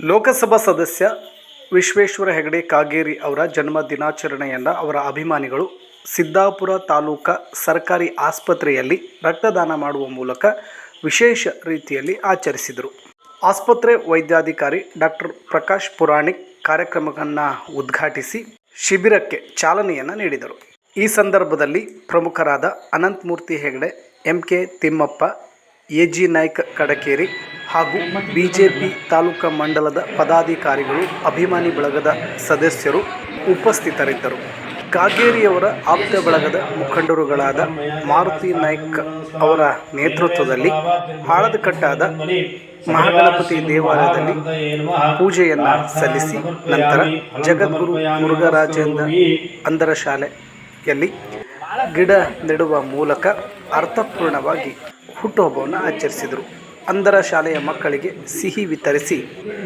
ಲೋಕಸಭಾ ಸದಸ್ಯ ವಿಶ್ವೇಶ್ವರ ಹೆಗಡೆ ಕಾಗೇರಿ ಅವರ ಜನ್ಮ ದಿನಾಚರಣೆಯನ್ನು ಅವರ ಅಭಿಮಾನಿಗಳು ಸಿದ್ದಾಪುರ ತಾಲೂಕಾ ಸರ್ಕಾರಿ ಆಸ್ಪತ್ರೆಯಲ್ಲಿ ರಕ್ತದಾನ ಮಾಡುವ ಮೂಲಕ ವಿಶೇಷ ರೀತಿಯಲ್ಲಿ ಆಚರಿಸಿದರು. ಆಸ್ಪತ್ರೆ ವೈದ್ಯಾಧಿಕಾರಿ ಡಾಕ್ಟರ್ ಪ್ರಕಾಶ್ ಪುರಾಣಿಕ್ ಕಾರ್ಯಕ್ರಮವನ್ನು ಉದ್ಘಾಟಿಸಿ ಶಿಬಿರಕ್ಕೆ ಚಾಲನೆಯನ್ನು ನೀಡಿದರು. ಈ ಸಂದರ್ಭದಲ್ಲಿ ಪ್ರಮುಖರಾದ Ananthamurthy Hegde M K Thimmappa A G Naik Kadakeri ಹಾಗೂ ಬಿಜೆಪಿ ತಾಲೂಕಾ ಮಂಡಲದ ಪದಾಧಿಕಾರಿಗಳು ಅಭಿಮಾನಿ ಬಳಗದ ಸದಸ್ಯರು ಉಪಸ್ಥಿತರಿದ್ದರು. ಕಾಗೇರಿಯವರ ಆಪ್ತ ಬಳಗದ ಮುಖಂಡರುಗಳಾದ ಮಾರುತಿ ನಾಯ್ಕ ಅವರ ನೇತೃತ್ವದಲ್ಲಿ ಹಾಳದಕಟ್ಟಾದ ಮಹಾಗಣಪತಿ ದೇವಾಲಯದಲ್ಲಿ ಪೂಜೆಯನ್ನು ಸಲ್ಲಿಸಿ ನಂತರ ಜಗದ್ಗುರು ಮುರುಘರಾಜೇಂದ್ರ ಅಂಧರ ಶಾಲೆಯಲ್ಲಿ ಗಿಡ ನೆಡುವ ಮೂಲಕ ಅರ್ಥಪೂರ್ಣವಾಗಿ ಹುಟ್ಟುಹಬ್ಬವನ್ನು ಆಚರಿಸಿದರು. ಅಂಧರ ಶಾಲೆಯ ಮಕ್ಕಳಿಗೆ ಸಿಹಿ ವಿತರಿಸಿ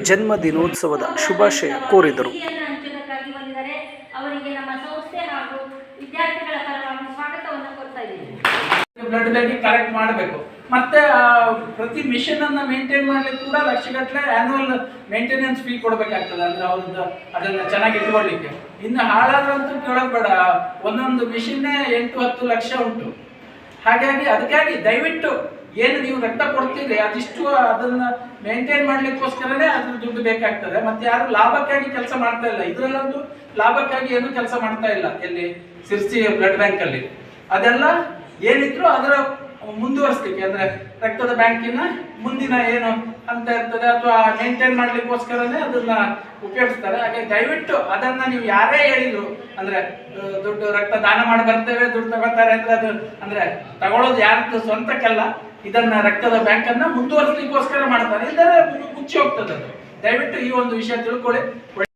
ಜನ್ಮ ದಿನೋತ್ಸವದ ಶುಭಾಶಯ ಕೋರಿದರು. ಸಿಹಿಯನ್ನು ಹಂಚುವುದಕ್ಕಾಗಿ ಬಂದಿದ್ದಾರೆ. ಅವರಿಗೆ ನಮ್ಮ ಸಂಸ್ಥೆ ಹಾಗೂ ವಿದ್ಯಾರ್ಥಿಗಳ ಪರವಾಗಿ ಸ್ವಾಗತವನ್ನು ಕೊಡ್ತಾ ಬ್ಲಡ್ ಬ್ಯಾಂಕಿಂಗ್ ಕಲೆಕ್ಟ್ ಮಾಡಬೇಕು. ಮತ್ತೆ ಪ್ರತಿ ಮಿಷನ್ ಅನ್ನ ಮೇಂಟೈನ್ ಮಾಡ್ಲಿಕ್ಕೆ ಕೂಡ ಲಕ್ಷಗಟ್ಟಲೆ ಆನ್ಯುವಲ್ ಮೇಂಟೆನೆನ್ಸ್ ಫೀ ಕೊಡಬೇಕಾಗ್ತದೆ. ಅಂದ್ರೆ ಅವ್ರದ್ದು ಅದನ್ನ ಚೆನ್ನಾಗಿ ಇಟ್ಕೊಳ್ಳಿಕ್ಕೆ ಇನ್ನು ಹಾಳಾದ್ರಂತೂ ಕೇಳಬೇಡ ಬೇಡ. ಒಂದೊಂದು ಮಿಷನ್ನೇ ಎಂಟು ಹತ್ತು ಲಕ್ಷ ಉಂಟು. ಹಾಗಾಗಿ ಅದಕ್ಕಾಗಿ ದಯವಿಟ್ಟು ಏನು ನೀವು ರಕ್ತ ಕೊಡ್ತೀರಿ, ಅದಿಷ್ಟು ಅದನ್ನ ಮೇಂಟೈನ್ ಮಾಡ್ಲಿಕ್ಕೋಸ್ಕರನೇ ಅದ್ರ ದುಡ್ಡು ಬೇಕಾಗ್ತದೆ. ಮತ್ತೆ ಯಾರು ಲಾಭಕ್ಕಾಗಿ ಕೆಲಸ ಮಾಡ್ತಾ ಇಲ್ಲ. ಇದರಲ್ಲಂತೂ ಲಾಭಕ್ಕಾಗಿ ಏನು ಕೆಲಸ ಮಾಡ್ತಾ ಇಲ್ಲ. ಎಲ್ಲಿ? ಸಿರ್ಸಿ ಬ್ಲಡ್ ಬ್ಯಾಂಕ್ ಅಲ್ಲಿ. ಅದೆಲ್ಲ ಏನಿದ್ರು ಅದರ ಮುಂದುವರಿಸ್ಲಿಕ್ಕೆ, ಅಂದ್ರೆ ರಕ್ತದ ಬ್ಯಾಂಕಿನ ಮುಂದಿನ ಏನು ಅಂತ ಇರ್ತದೆ, ಅಥವಾ ಮೇಂಟೈನ್ ಮಾಡ್ಲಿಕ್ಕೋಸ್ಕರನೇ ಅದನ್ನ ಉಪಯೋಗಿಸ್ತಾರೆ. ಹಾಗೆ ದಯವಿಟ್ಟು ಅದನ್ನ ನೀವು ಯಾರೇ ಹೇಳಿದ್ರು, ಅಂದ್ರೆ ದುಡ್ಡು ರಕ್ತ ದಾನ ಮಾಡಿ ಬರ್ತೇವೆ, ದುಡ್ಡು ತಗೋತಾರೆ ಅಂದ್ರೆ ಅದು, ಅಂದ್ರೆ ತಗೊಳ್ಳೋದು ಯಾರದ್ದು ಸ್ವಂತಕ್ಕಲ್ಲ, ಇದನ್ನ ರಕ್ತದ ಬ್ಯಾಂಕ್ ಅನ್ನ ಮುಂದುವರಿಸ್ಲಿಕ್ಕೋಸ್ಕರ ಮಾಡ್ತಾರೆ. ಇಲ್ಲದ್ರೆ ಮುಚ್ಚಿ ಹೋಗ್ತದೆ ಅದು. ದಯವಿಟ್ಟು ಈ ಒಂದು ವಿಷಯ ತಿಳ್ಕೊಳ್ಳಿ.